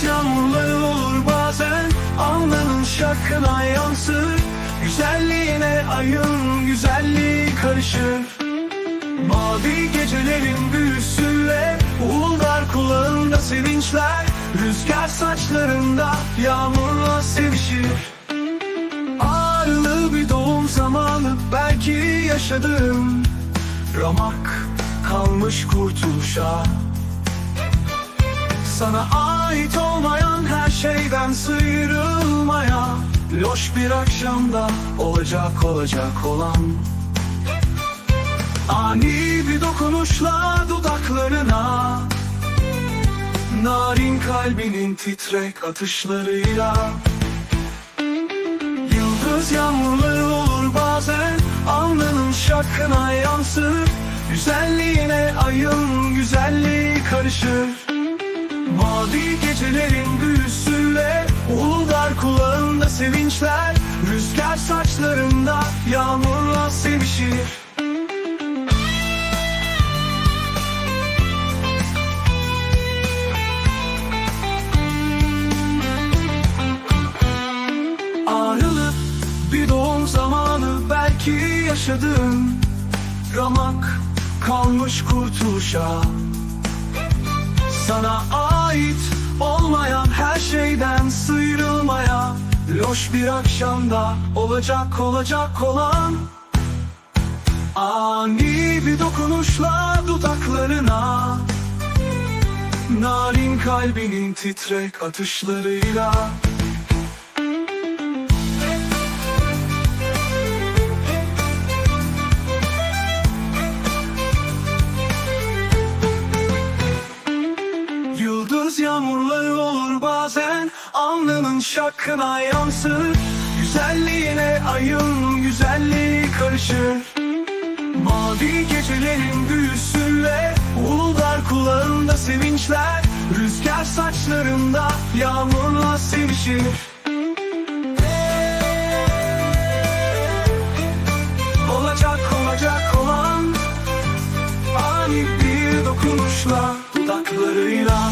Deniz yağmurları olur bazen Alnının şarkına yansır. Güzelliğine ayın güzelliği karışır. Mavi gecelerin büyüsüyle Uğuldar kulağında sevinçler. Rüzgar saçlarında yağmurla sevişir. Ağrılı bir doğum zamanı belki yaşadım. Ramak kalmış kurtuluşa. Sana ağrı ait olmayan her şeyden sıyrılmaya Loş bir akşamda olacak olacak olan. Ani bir dokunuşla dudaklarına Narin kalbinin titrek atışlarıyla. Yıldız yağmurları olur bazen Alnının şakına yansır Güzelliğine ayın güzelliği karışır Mavi gecelerin büyüsüyle Uğuldar kulağında sevinçler Rüzgar saçlarında yağmurla sevişir. Ağrılı bir doğum zamanı belki yaşadın Ramak kalmış kurtuluşa. Sana ait olmayan her şeyden sıyrılmaya Loş bir akşamda olacak olacak olan Ani bir dokunuşla dudaklarına Narin kalbinin titrek atışlarıyla Yağmurları olur bazen Alnının şakına yansır. Güzelliğine ayın güzelliği karışır. Mavi gecelerin büyüsüyle Uğuldar kulağında sevinçler. Rüzgar saçlarında yağmurla sevişir. Olacak olacak olan Ani bir dokunuşla Dudaklarıyla